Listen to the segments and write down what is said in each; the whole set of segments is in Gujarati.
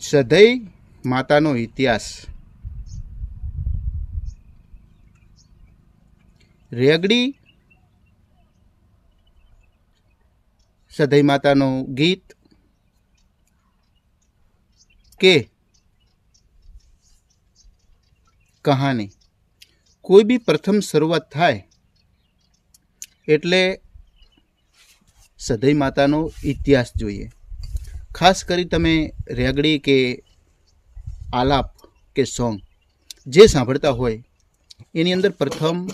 સધઈ માતાનો ઇતિહાસ. રેગડી સધઈ માતાનું ગીત કે કહાની. કોઈ બી પ્રથમ શરૂઆત થાય એટલે સધઈ માતાનો ઇતિહાસ જોઈએ. ખાસ કરી તમે રેગડી કે આલાપ કે સોંગ જે સાંભળતા હોય, એની અંદર પ્રથમ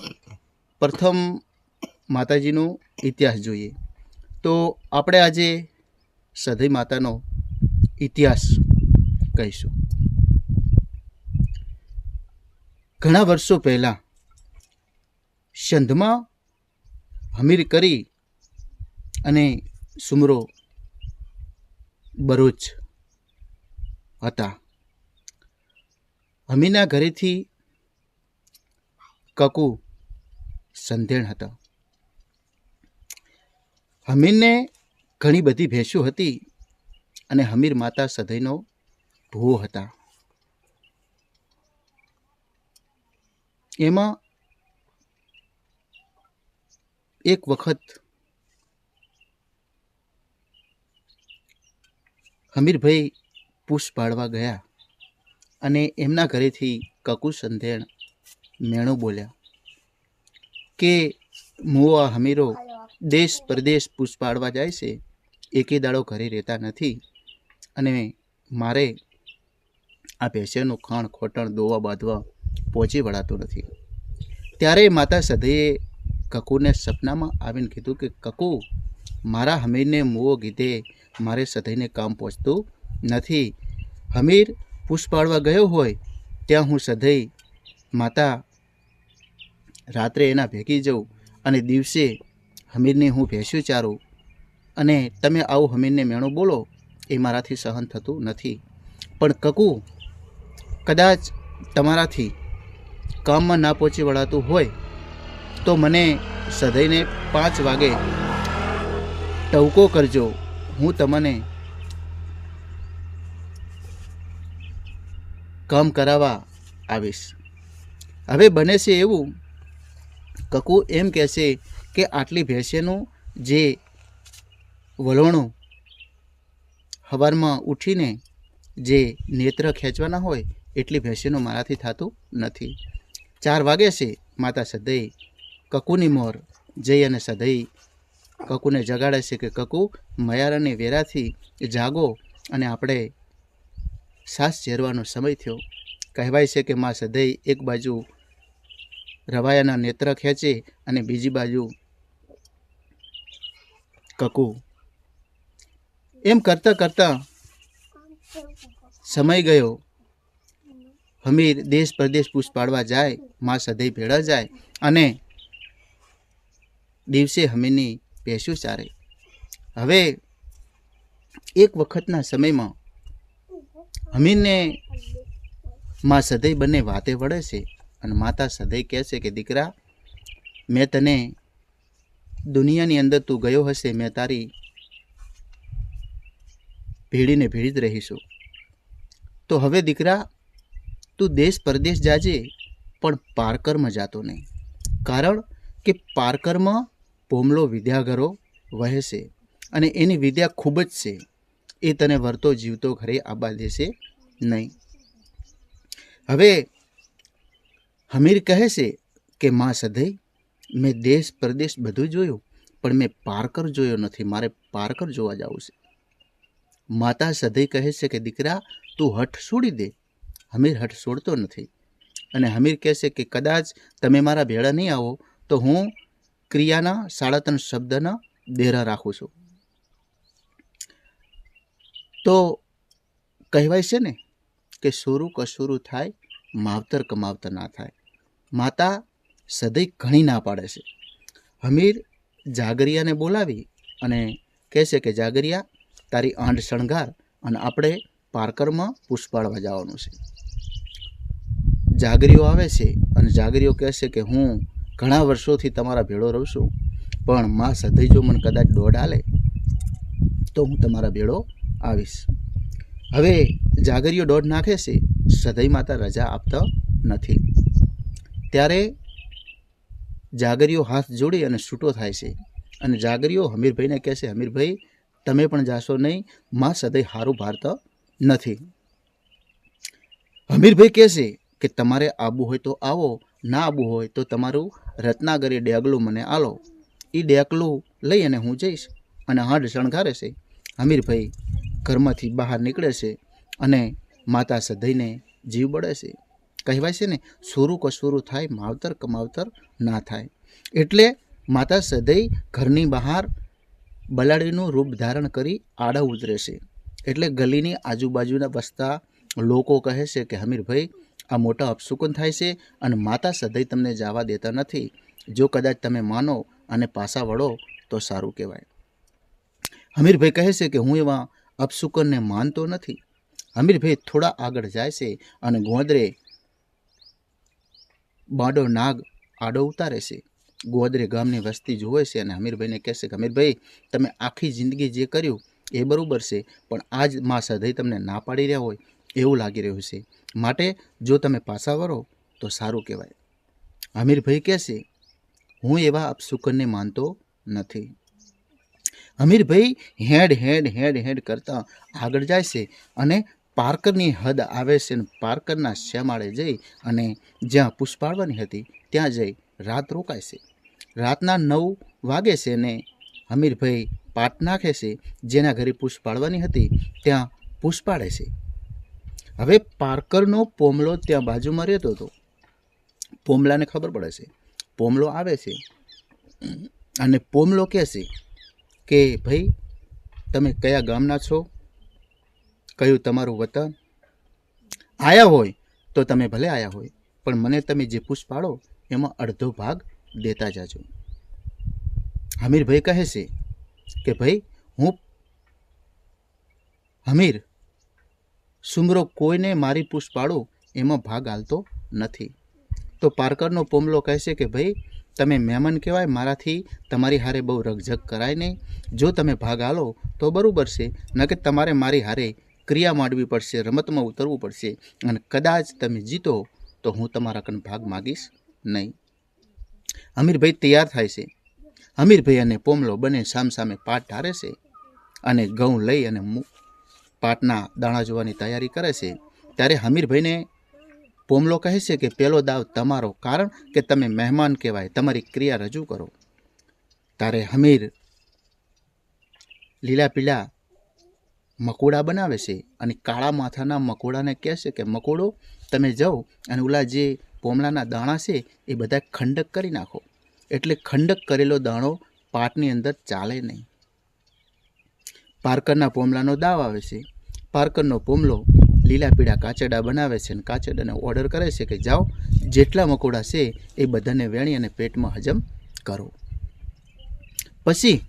પ્રથમ માતાજીનો ઇતિહાસ જોઈએ. તો આપણે આજે સધી માતાનો ઇતિહાસ કહીશું. ઘણા વર્ષો પહેલાં સંધમાં હમીર કરી અને સુમરો ભરૂચ હતા. અમીના ઘરેથી કકુ સંધેણ હતા. હમીરને ઘણી બધી ભેંસો હતી અને હમીર માતા સધઈનો ભૂવો હતા. એમાં એક વખત હમીરભાઈ પૂછ પાડવા ગયા અને એમના ઘરેથી કકુ સંધેણ મેણો બોલ્યા કે આ હમીરો દેશ પરદેશ પૂછ પાડવા જાય છે, એકે દાડો ઘરે રહેતા નથી અને મારે આ ભેંસેનું ખાણ ખોટણ દોવા બાંધવા પહોંચી વળાતું નથી. ત્યારે માતા સધઈએ કકુને સપનામાં આવીને કીધું કે, કકુ, મારા હમીરને મુઓ કીધે મારે સધઈને કામ પહોંચતું નથી. હમીર પુષ્પાળવા ગયો હોય ત્યાં હું સધઈ માતા રાત્રે એના ભેગી જઉં અને દિવસે હમીરને હું ભેંસ્યું ચારું. અને તમે આવું હમીરને મેણું બોલો, એ મારાથી સહન થતું નથી. પણ કકુ, કદાચ તમારાથી કામમાં ના પહોંચી વળાતું હોય, તો મને સધઈને પાંચ વાગે ટવકો કરજો. હું તમને કામ કરાવવા આવીશ. હવે બને છે એવું કકુ એમ કહેશે કે આટલી ભેંસેનું જે વલોણું હવારમાં ઉઠીને જે નેત્ર ખેંચવાના હોય એટલી ભેંસીનું મારાથી થતું નથી. ચાર વાગે છે માતા સદૈ કકુની મોર જઈ અને સદઈ કકુને જગાડે છે કે કકુ મયારાની વેરાથી જાગો અને આપણે સાસ ઝેરવાનો સમય થયો. કહેવાય છે કે માં સદૈ એક બાજુ રવાયાના નેત્ર ખેંચે અને બીજી બાજુ કકુ. એમ કરતાં કરતાં સમય ગયો. હમીર દેશ પરદેશ પૂછ પાડવા જાય, માં સદૈ ભેળા જાય અને દિવસે હમીરની ભેંસું ચારે હવે એક વખતના સમયમાં હમીરને માં સદૈ બંને વાતે વળે છે અને માતા સદૈ કહે છે કે, દીકરા, મેં તને દુનિયાની અંદર તું ગયો હશે, મેં તારી ભીડીને ભીડી જ રહીશું. તો હવે દીકરા, તું દેશ પરદેશ જાજે, પણ પારકરમાં જાતો નહીં. કારણ કે પારકરમાં પોમલો વિદ્યાઘરો વહેશે અને એની વિદ્યા ખૂબ જ છે. એ તને વરતો જીવતો ઘરે આબા દેશે નહીં. હવે હમીર કહે છે કે, માં સદૈ મેં દેશ પરદેશ બધું જોયું, પણ મેં પારકર જોયો નથી. મારે પારકર જોવા જવું છે. માતા સદૈ કહે છે કે, દીકરા, તું હઠ છોડી દે. હમીર હઠ છોડતો નથી. અને હમીર કહે છે કે, કદાચ તમે મારા ભેળા નહીં આવો, તો હું ક્રિયાના સાડા ત્રણ શબ્દના દેરા રાખું છું. તો કહેવાય છે ને કે સુરુ કસુરું થાય, માવતર કમાવતર ના થાય. માતા સદૈ ઘણી ના પાડે છે. હમીર જાગરિયાને બોલાવી અને કહે છે કે, જાગરિયા, તારી આંડ શણગાર અને આપણે પારકરમાં પુષ્પાળવા જવાનું છે. જાગરીઓ આવે છે અને જાગરીઓ કહે છે કે, હું ઘણા વર્ષોથી તમારા ભેળો રહું છું, પણ માં સદૈ જો મને કદાચ દોડ આલે, તો હું તમારા ભેળો આવીશ. હવે જાગરીઓ દોડ નાખે છે સદય માતા રજા આપતા નથી. ત્યારે જાગરીઓ હાથ જોડી અને છૂટો થાય છે અને જાગરીઓ હમીરભાઈને કહે છે, હમીરભાઈ, તમે પણ જાશો નહીં, માં સદય હારું ભારતા નથી. હમીરભાઈ કહે છે કે, તમારે આવવું હોય તો આવો ના આવવું હોય તો તમારું રત્નાગરી ડેગલું મને આલો. એ ડેકલું લઈ અને હું જઈશ અને હાડ શણગારે છે હમીરભાઈ ઘરમાંથી બહાર નીકળે છે અને માતા સધઈને જીવ બળે છે કહેવાય છે ને, સોરું કસોરું થાય, માવતર કમાવતર ના થાય. એટલે માતા સધઈ ઘરની બહાર બલાડીનું રૂપ ધારણ કરી આડા ઉતરે છે એટલે ગલીની આજુબાજુના વસતા લોકો કહે છે કે, હમીરભાઈ આ મોટા અપશુકન થાય છે અને માતા સદય તમને જવા દેતા નથી. જો કદાચ તમે માનો અને પાસા વળો, તો સારું કહેવાય. હમીરભાઈ કહે છે કે હું એવા અપશુકનને માનતો નથી. હમીરભાઈ થોડા આગળ જાય છે અને ગોદરે બાડો નાગ આડો ઉતારે છે. ગોદરે ગામની વસ્તી જુએ છે અને હમીરભાઈને કહેશે કે હમીરભાઈ તમે આખી જિંદગી જે કર્યું એ બરાબર છે, પણ આજમાં સદય તમને ના પાડી રહ્યા હોય એવું લાગી રહ્યું છે. માટે જો તમે પાછા વળો, તો સારું કહેવાય. હમીરભાઈ કહે છે, હું એવા અપશુકનને માનતો નથી. હમીરભાઈ હેડ હેડ હેડ હેડ કરતા આગળ જાય છે અને પાર્કરની હદ આવે છે અને પાર્કરના શ્યામાળે જઈ અને જ્યાં પુષ્પાળવાની હતી, ત્યાં જઈ રાત રોકાય છે. રાતના નવ વાગે છે ને હમીરભાઈ પાટ નાખે છે. જેના ઘરે પુષ્પાળવાની હતી, ત્યાં પુષ્પાળે છે. હવે પાર્કરનો પોમલો ત્યાં બાજુમાં રહેતો હતો. પોમલાને ખબર પડે છે. પોમલો આવે છે. અને પોમલો કહે છે કે, ભાઈ, તમે કયા ગામના છો? કયું તમારું વતન? આવ્યા હોય તો તમે ભલે આવ્યા હોય, પણ મને તમે જે પુષ્પ પાડો, એમાં અડધો ભાગ દેતા જાજો. હમીરભાઈ કહે છે કે, ભાઈ, હું, હમીર સુમરો કોઈને મારી પાડો એમાં ભાગ હાલતો નથી. તો પાર્કરનો પોમલો કહેશે કે, ભાઈ, તમે મહેમાન કહેવાય, મારાથી તમારી હારે બહુ રગઝગ કરાય નહીં. જો તમે ભાગ આલો તો બરાબર છે ન કે તમારે મારી હારે ક્રિયા માંડવી પડશે, રમતમાં ઉતરવું પડશે અને કદાચ તમે જીતો તો હું તમારા કન ભાગ માગીશ નહીં. અમીરભાઈ તૈયાર થાય છે. અમીરભાઈ અને પોમલો બંને સામસામે પાટ ઢારે છે અને ઘઉં લઈ અને પાટના દાણા જોવાની તૈયારી કરે છે. ત્યારે હમીરભાઈને પોમલો કહે છે કે પહેલો દાવ તમારો કારણ કે તમે મહેમાન કહેવાય. તમારી ક્રિયા રજૂ કરો. ત્યારે હમીર લીલા પીલા મકોડા બનાવે છે અને કાળા માથાના મકોડાને કહે છે કે, મકોડો, તમે જાઓ અને ઓલા જે પોમલાના દાણા છે એ બધા ખંડક કરી નાખો. એટલે ખંડક કરેલો દાણો પાટની અંદર ચાલે નહીં. પારકરના પોમલાનો દાવ આવે છે. પાર્કરનો પોમલો લીલા પીળા કાચડા બનાવે છે અને કાચડાને ઓર્ડર કરે છે કે જાઓ, જેટલા મકોડા છે એ બધાને વેણી અને પેટમાં હજમ કરો. પછી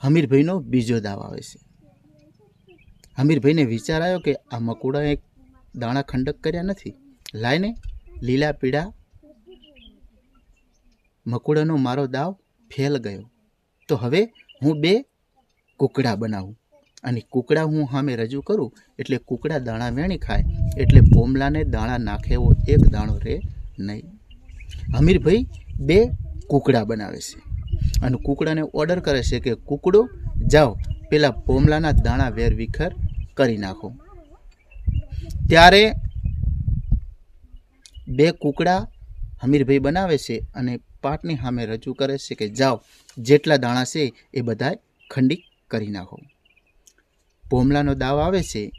હમીરભાઈનો બીજો દાવ આવે છે. હમીરભાઈને વિચાર આવ્યો કે આ મકોડાએ દાણા ખંડક કર્યા નથી. લાઈને લીલા પીળા મકોડાનો મારો દાવ ફેલ ગયો. તો હવે હું બે કુકડા બનાવું. અને કુકડા હું સામે રજૂ કરું એટલે કુકડા દાણા વેણી ખાય, એટલે પોમલાને દાણા નાખે એવો એક દાણો રહે નહીં. હમીરભાઈ બે કુકડા બનાવે છે અને કુકડાને ઓર્ડર કરે છે કે કુકડો જાઓ, પેલા પોમલાના દાણા વેર વિખર કરી નાખો. ત્યારે બે કુકડા હમીરભાઈ બનાવે છે અને પાટની સામે રજૂ કરે છે કે જાઓ, જેટલા દાણા છે એ બધા ખંડિત કરી નાખો. પોમલાનો દાવ આવે છે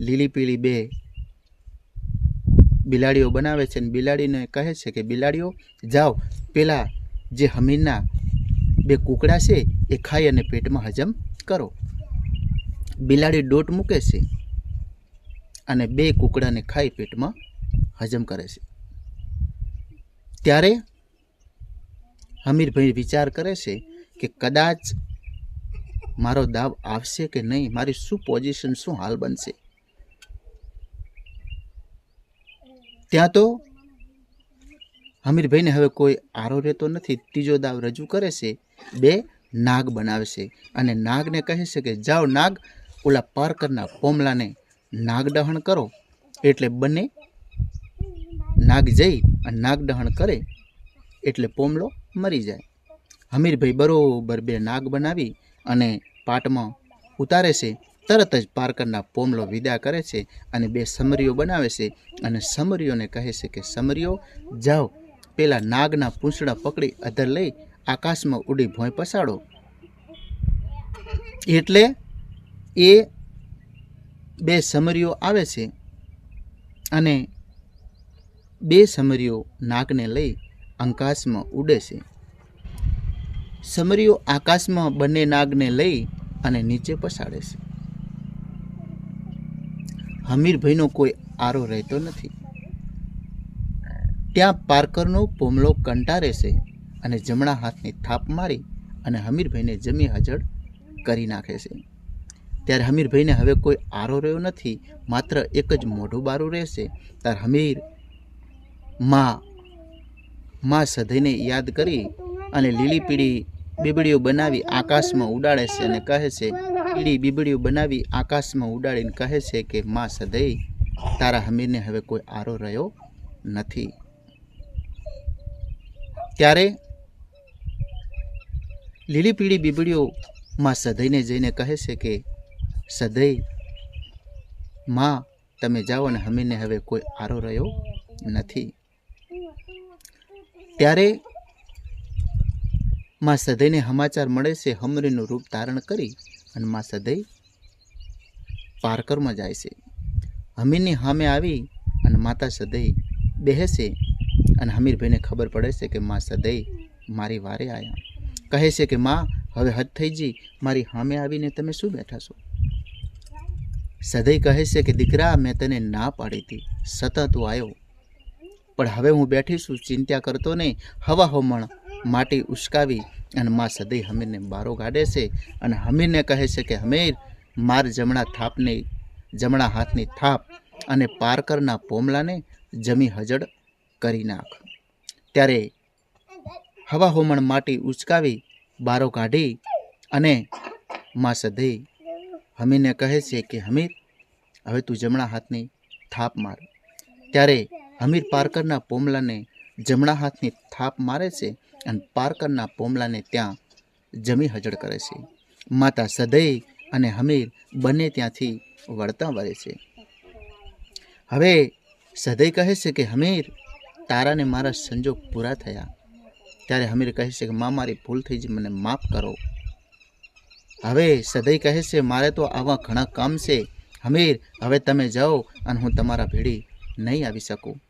લીલી પીળી બે બિલાડીઓ બનાવે છે અને બિલાડીને કહે છે કે, બિલાડીઓ, જાઓ, પેલા જે હમીરના બે કુકડા છે, એ ખાઈ અને પેટમાં હજમ કરો. બિલાડી ડોટ મૂકે છે અને બે કુકડાને ખાઈ પેટમાં હજમ કરે છે. ત્યારે હમીરભાઈ વિચાર કરે છે કે, કદાચ મારો દાવ આવશે કે નહીં? મારી શું પોઝિશન શું હાલ બનશે? ત્યાં તો હમીરભાઈને હવે કોઈ આરો રહેતો નથી. ત્રીજો દાવ રજૂ કરે છે, બે નાગ બનાવે છે અને નાગને કહે છે કે, જાઓ નાગ, ઓલા પારકરના પોમલાને નાગદહન કરો. એટલે બંને નાગ જઈ અને નાગદહન કરે, એટલે પોમલો મરી જાય. હમીરભાઈ બરોબર બે નાગ બનાવી અને પાટમાં ઉતારે છે, તરત જ પારકરના પોમલો વિદા કરે છે અને બે સમરીઓ બનાવે છે અને સમરીઓને કહે છે કે, સમરીઓ, જાઓ, પેલા નાગના પૂંછડા પકડી અધર લઈ આકાશમાં ઉડી ભોંય પસાડો. એટલે એ બે સમરીઓ આવે છે અને બે સમરીઓ નાગને લઈ આકાશમાં ઉડે છે. સમરીઓ આકાશમાં બંને નાગને લઈ અને નીચે પસાડે છે. હમીરભાઈનો કોઈ આરો રહેતો નથી. ત્યાં પારકરનો પોમલો કંટારે છે અને જમણા હાથની થાપ મારી અને હમીરભાઈને જમી હાજર કરી નાખે છે. ત્યારે હમીરભાઈને હવે કોઈ આરો રહ્યો નથી, માત્ર એક જ મોઢું બારું રહેશે. ત્યારે હમીરમાં માં સધઈને યાદ કરી અને લીલી પીળી બીબડીઓ બનાવી આકાશમાં ઉડાડે છે અને કહે છે, પીળી બીબડીઓ બનાવી આકાશમાં ઉડાડીને કહે છે કે, માં સદૈ તારા હમીરને હવે કોઈ આરો રહ્યો નથી. ત્યારે લીલી પીળી બીબડીઓ માં સદૈને જઈને કહે છે કે સદૈ માં, તમે જાઓ અને હમીરને હવે કોઈ આરો રહ્યો નથી. ત્યારે માં સદઈને સમાચાર મળે છે, હમરીનું રૂપ ધારણ કરી અને માં સદઈ પારકરમાં જાય છે. હમીરની સામે આવી અને માતા સદઈ બેસે અને હમીરભાઈને ખબર પડે છે કે માં સદઈ મારી વારે આવ્યા કહે છે કે, માં, હવે હદ થઈ જી. મારી સામે આવીને તમે શું બેઠા છો? સદઈ કહે છે કે, દીકરા, મેં તને ના પાડી હતી. સતત આવ્યો પણ હવે હું બેઠી છું ચિંતા કરતો નહીં. હવા હોમણ માટી ઉસકાવી અને માં સદૈ હમીરને બારો કાઢે છે અને હમીરને કહે છે કે, હમીર, માર જમણા થાપની, જમણા હાથની થાપ અને પારકરના પોમલાને જમી હજડ કરી નાખ. ત્યારે હવા હોમણ માટી ઉચકાવી બારો કાઢી અને માં સદૈ હમીરને કહે છે કે, હમીર, હવે તું જમણા હાથની થાપ માર. ત્યારે હમીર પારકરના પોમલાને જમણા હાથની થાપ મારે છે અને પારકરના પોમલાને ત્યાં જમી હજળ કરે છે. માતા સદૈ અને હમીર બંને ત્યાંથી વળતા વળે છે. હવે સદૈ કહે છે કે, હમીર તારાને મારા સંજોગ પૂરા થયા. ત્યારે હમીર કહે છે કે, મા, મારી ભૂલ થઈ છે, મને માફ કરો. હવે સદૈ કહે છે, મારે તો આવા ઘણા કામ છે. હમીર, હવે તમે જાઓ અને હું તમારા ભેડી નહીં આવી શકું.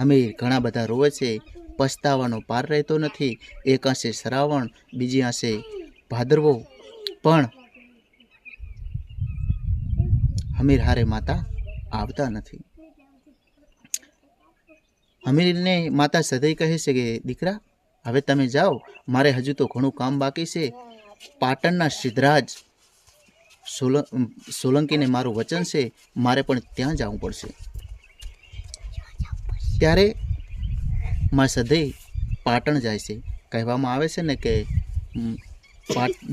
હમીર ઘણા બધા રોવે છે પછતાવાનો પાર રહેતો નથી. એક આંસે શ્રાવણ, બીજી આંસે ભાદરવો. પણ હમીર હારે માતા આવતા નથી. હમીરને માતા સદય કહે છે કે, દીકરા, હવે તમે જાઓ. મારે હજુ તો ઘણું કામ બાકી છે. પાટણના સિદ્ધરાજ સોલ, સોલંકીને મારું વચન છે. મારે પણ ત્યાં જવું પડશે. ત્યારે માં સદઈ પાટણ જાય છે. કહેવામાં આવે છે ને કે,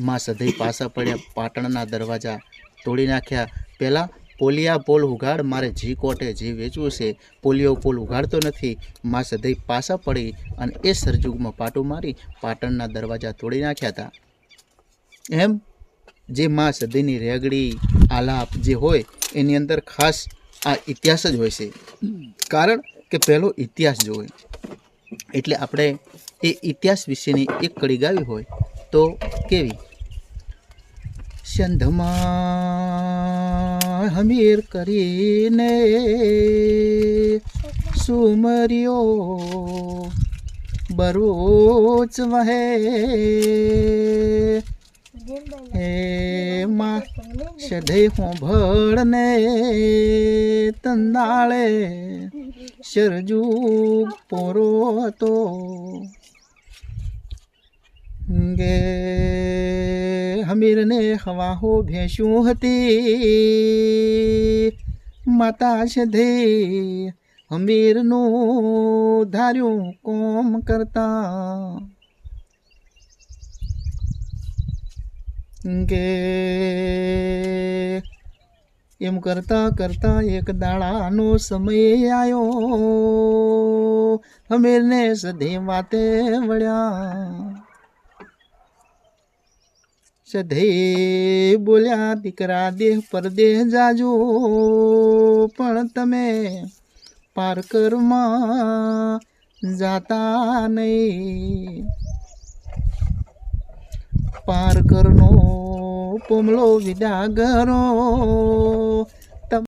મા સદઈ પાસા પડ્યા, પાટણના દરવાજા તોડી નાખ્યા. પહેલાં પોલિયા પોલ ઉગાડ મારે જી કોટે જી વેચવું છે. પોલિયો પોલ ઉગાડતો નથી. માં સદઈ પાસા પડી અને એ સરજુગમાં પાટું મારી પાટણના દરવાજા તોડી નાખ્યા હતા એમ જે મા સદીની રેગડી, આલાપ જે હોય, એની અંદર ખાસ આ ઇતિહાસ જ હોય છે. કારણ કે પહેલો ઇતિહાસ જોવે. એટલે આપણે એ ઇતિહાસ વિશેની એક કડી ગાવી હોય તો કેવી? સંધમાં હમીર કરીને સુમર્યો બરોચ વહે. હે માં સધઈ હું ભળને તંદાળે શરજુ પોરો હતો ગે હમીરને હવાહો ભેંસું હતી માતા સધઈ હમીરનું ધાર્યું કોમ કરતા કે એમ કરતા કરતા એક દાડાનો સમય આવ્યો હમીરને સધે વાતે વળ્યા. સધે બોલ્યા, દીકરા, દેહ પરદેહ જાજો, પણ તમે પારકરમાં જાતા નહીં. પારકરનો પોમલો વિદાગરો.